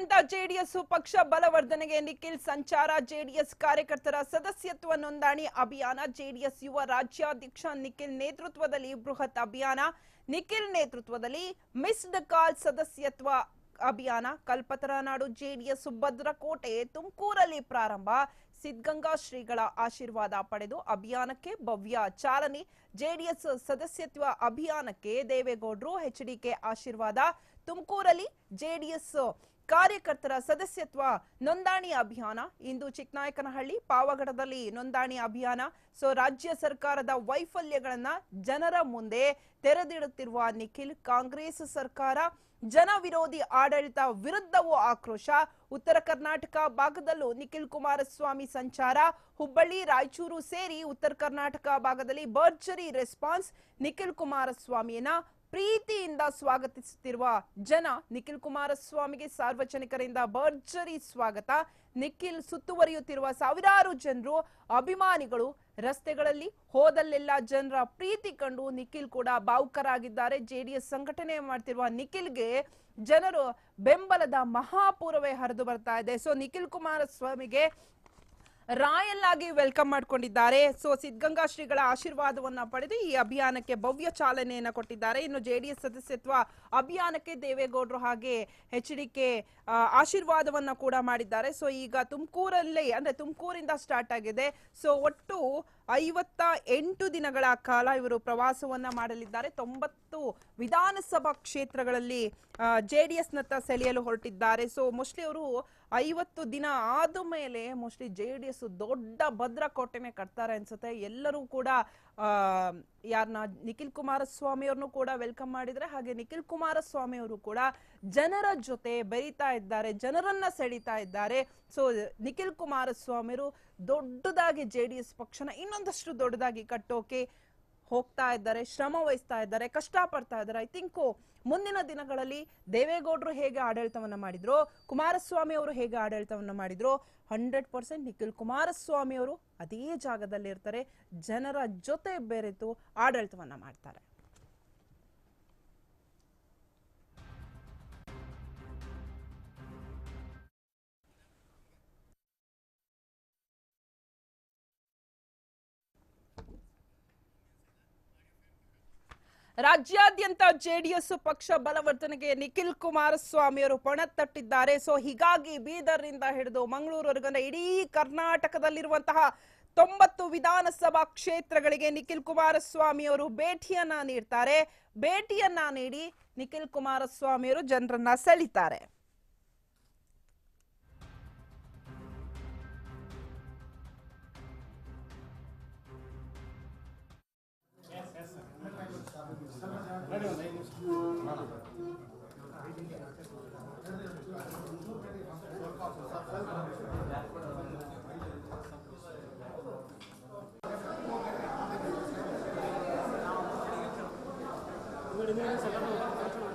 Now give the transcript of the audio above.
ರಾಜ್ಯಾದ್ಯಂತ ಜೆಡಿಎಸ್ ಪಕ್ಷ ಬಲವರ್ಧನೆಗೆ ನಿಖಿಲ್ ಸಂಚಾರ, ಜೆಡಿಎಸ್ ಕಾರ್ಯಕರ್ತರ ಸದಸ್ಯತ್ವ ನೋಂದಣಿ ಅಭಿಯಾನ, ಜೆಡಿಎಸ್ ಯುವ ರಾಜ್ಯಾಧ್ಯಕ್ಷ ನಿಖಿಲ್ ನೇತೃತ್ವದಲ್ಲಿ ಬೃಹತ್ ಅಭಿಯಾನ, ನಿಖಿಲ್ ನೇತೃತ್ವದಲ್ಲಿ ಮಿಸ್ಡ್ ಕಾಲ್ ಸದಸ್ಯತ್ವ ಅಭಿಯಾನ ಕಲ್ಪತರ ನಾಡು ಜೆಡಿಎಸ್ ಭದ್ರಕೋಟೆ ತುಮಕೂರಲ್ಲಿ ಪ್ರಾರಂಭ. ಸಿದ್ಧಗಂಗಾ ಶ್ರೀಗಳ ಆಶೀರ್ವಾದ ಪಡೆದು ಅಭಿಯಾನಕ್ಕೆ ಭವ್ಯ ಚಾಲನೆ. ಜೆಡಿಎಸ್ ಸದಸ್ಯತ್ವ ಅಭಿಯಾನಕ್ಕೆ ದೇವೇಗೌಡರು ಎಚ್ಡಿಕೆ ಆಶೀರ್ವಾದ. ತುಮಕೂರಲ್ಲಿ ಜೆಡಿಎಸ್ ಕಾರ್ಯಕರ್ತರ ಸದಸ್ಯತ್ವ ನೋಂದಣಿ ಅಭಿಯಾನ. ಇಂದು ಚಿಕ್ಕನಾಯಕನಹಳ್ಳಿ ಪಾವಗಡದಲ್ಲಿ ನೋಂದಾಣಿ ಅಭಿಯಾನ. ಸೊ, ರಾಜ್ಯ ಸರ್ಕಾರದ ವೈಫಲ್ಯಗಳನ್ನ ಜನರ ಮುಂದೆ ತೆರೆದಿಡುತ್ತಿರುವ ನಿಖಿಲ್ ಕಾಂಗ್ರೆಸ್ ಸರ್ಕಾರ ಜನ ವಿರೋಧಿ ಆಡಳಿತ ವಿರುದ್ಧವೂ ಆಕ್ರೋಶ. ಉತ್ತರ ಕರ್ನಾಟಕ ಭಾಗದಲ್ಲೂ ನಿಖಿಲ್ ಕುಮಾರಸ್ವಾಮಿ ಸಂಚಾರ. ಹುಬ್ಬಳ್ಳಿ, ರಾಯಚೂರು ಸೇರಿ ಉತ್ತರ ಕರ್ನಾಟಕ ಭಾಗದಲ್ಲಿ ಭರ್ಜರಿ ರೆಸ್ಪಾನ್ಸ್ ನಿಖಿಲ್ ಕುಮಾರಸ್ವಾಮಿಯನ್ನ ಪ್ರೀತಿಯಿಂದ ಸ್ವಾಗತಿಸುತ್ತಿರುವ ಜನ ನಿಖಿಲ್ ಕುಮಾರಸ್ವಾಮಿಗೆ ಸಾರ್ವಜನಿಕರಿಂದ ಭರ್ಜರಿ ಸ್ವಾಗತ. ನಿಖಿಲ್ ಸುತ್ತುವರಿಯುತ್ತಿರುವ ಸಾವಿರಾರು ಜನರು, ಅಭಿಮಾನಿಗಳು ರಸ್ತೆಗಳಲ್ಲಿ ಹೋದಲ್ಲೆಲ್ಲ ಜನರ ಪ್ರೀತಿ ಕಂಡು ನಿಖಿಲ್ ಕೂಡ ಭಾವುಕರಾಗಿದ್ದಾರೆ. ಜೆಡಿಎಸ್ ಸಂಘಟನೆ ಮಾಡ್ತಿರುವ ನಿಖಿಲ್ಗೆ ಜನರು ಬೆಂಬಲದ ಮಹಾಪೂರವೇ ಹರಿದು ಬರ್ತಾ ಇದೆ. ಸೊ ನಿಖಿಲ್ ಕುಮಾರಸ್ವಾಮಿಗೆ ರಾಯಲ್ ಆಗಿ ವೆಲ್ಕಮ್ ಮಾಡಿಕೊಂಡಿದ್ದಾರೆ. ಸೊ, ಸಿದ್ಧಗಂಗಾ ಶ್ರೀಗಳ ಆಶೀರ್ವಾದವನ್ನ ಪಡೆದು ಈ ಅಭಿಯಾನಕ್ಕೆ ಭವ್ಯ ಚಾಲನೆಯನ್ನ ಕೊಟ್ಟಿದ್ದಾರೆ. ಇನ್ನು ಜೆಡಿಎಸ್ ಸದಸ್ಯತ್ವ ಅಭಿಯಾನಕ್ಕೆ ದೇವೇಗೌಡರು ಹಾಗೆ ಎಚ್ ಡಿ ಕೆ ಆಶೀರ್ವಾದವನ್ನ ಕೂಡ ಮಾಡಿದ್ದಾರೆ. ಸೊ, ಈಗ ತುಮಕೂರಲ್ಲಿ, ಅಂದ್ರೆ ತುಮಕೂರಿಂದ ಸ್ಟಾರ್ಟ್ ಆಗಿದೆ. ಸೊ, ಒಟ್ಟು ಐವತ್ತ ಎಂಟು ದಿನಗಳ ಕಾಲ ಇವರು ಪ್ರವಾಸವನ್ನ ಮಾಡಲಿದ್ದಾರೆ. ತೊಂಬತ್ತು ವಿಧಾನಸಭಾ ಕ್ಷೇತ್ರಗಳಲ್ಲಿ ಜೆ ಡಿ ಎಸ್ನತ್ತ ಸೆಳೆಯಲು ಹೊರಟಿದ್ದಾರೆ. ಸೊ, ಮೋಸ್ಟ್ಲಿ ಅವರು ಐವತ್ತು ದಿನ ಆದ ಮೇಲೆ ಮೋಸ್ಟ್ಲಿ ಜೆ ಡಿ ಎಸ್ ದೊಡ್ಡ ಭದ್ರಕೋಟೆನೆ ಕಟ್ತಾರೆ ಅನ್ಸುತ್ತೆ. ಎಲ್ಲರೂ ಕೂಡ ಯಾರನ್ನ ನಿಖಿಲ್ ಕುಮಾರಸ್ವಾಮಿ ಅವ್ರನ್ನು ಕೂಡ ವೆಲ್ಕಮ್ ಮಾಡಿದ್ರೆ ಹಾಗೆ ನಿಖಿಲ್ ಕುಮಾರಸ್ವಾಮಿ ಅವರು ಕೂಡ ಜನರ ಜೊತೆ ಬೆರೀತಾ ಇದ್ದಾರೆ, ಜನರನ್ನ ಸೆಳೀತಾ ಇದ್ದಾರೆ. ಸೊ ನಿಖಿಲ್ ಕುಮಾರಸ್ವಾಮಿ ಅವರು ದೊಡ್ಡದಾಗಿ ಜೆ ಡಿ ಎಸ್ ಪಕ್ಷನ ಇನ್ನೊಂದಷ್ಟು ದೊಡ್ಡದಾಗಿ ಕಟ್ಟೋಕೆ ಹೋಗ್ತಾ ಇದ್ದಾರೆ, ಶ್ರಮ ವಹಿಸ್ತಾ ಇದ್ದಾರೆ ಕಷ್ಟ ಪಡ್ತಾ ಇದ್ದಾರೆ ಐ ಥಿಂಕ್ ಮುಂದಿನ ದಿನಗಳಲ್ಲಿ ದೇವೇಗೌಡರು ಹೇಗೆ ಆಡಳಿತವನ್ನ ಮಾಡಿದ್ರು, ಕುಮಾರಸ್ವಾಮಿ ಅವರು ಹೇಗೆ ಆಡಳಿತವನ್ನ ಮಾಡಿದ್ರು ಹಂಡ್ರೆಡ್ ಪರ್ಸೆಂಟ್ ನಿಖಿಲ್ ಕುಮಾರಸ್ವಾಮಿ ಅವರು ಅದೇ ಜಾಗದಲ್ಲಿ ಇರ್ತಾರೆ ಜನರ ಜೊತೆ ಬೆರೆತು ಆಡಳಿತವನ್ನ ಮಾಡ್ತಾರೆ. ರಾಜ್ಯಾದ್ಯಂತ ಜೆಡಿಎಸ್ ಪಕ್ಷ ಬಲವರ್ಧನೆಗೆ ನಿಖಿಲ್ ಕುಮಾರಸ್ವಾಮಿಯವರು ಪಣ ತಟ್ಟಿದ್ದಾರೆ. ಸೊ ಹೀಗಾಗಿ ಬೀದರ್ನಿಂದ ಹಿಡಿದು ಮಂಗಳೂರುವರೆಗೂ ಇಡೀ ಕರ್ನಾಟಕದಲ್ಲಿರುವಂತಹ ತೊಂಬತ್ತು ವಿಧಾನಸಭಾ ಕ್ಷೇತ್ರಗಳಿಗೆ ನಿಖಿಲ್ ಕುಮಾರಸ್ವಾಮಿಯವರು ಭೇಟಿಯನ್ನ ನೀಡ್ತಾರೆ. ಭೇಟಿಯನ್ನ ನೀಡಿ ನಿಖಿಲ್ ಕುಮಾರಸ್ವಾಮಿಯವರು ಜನರನ್ನ ಸೆಳಿತಾರೆ. Gracias.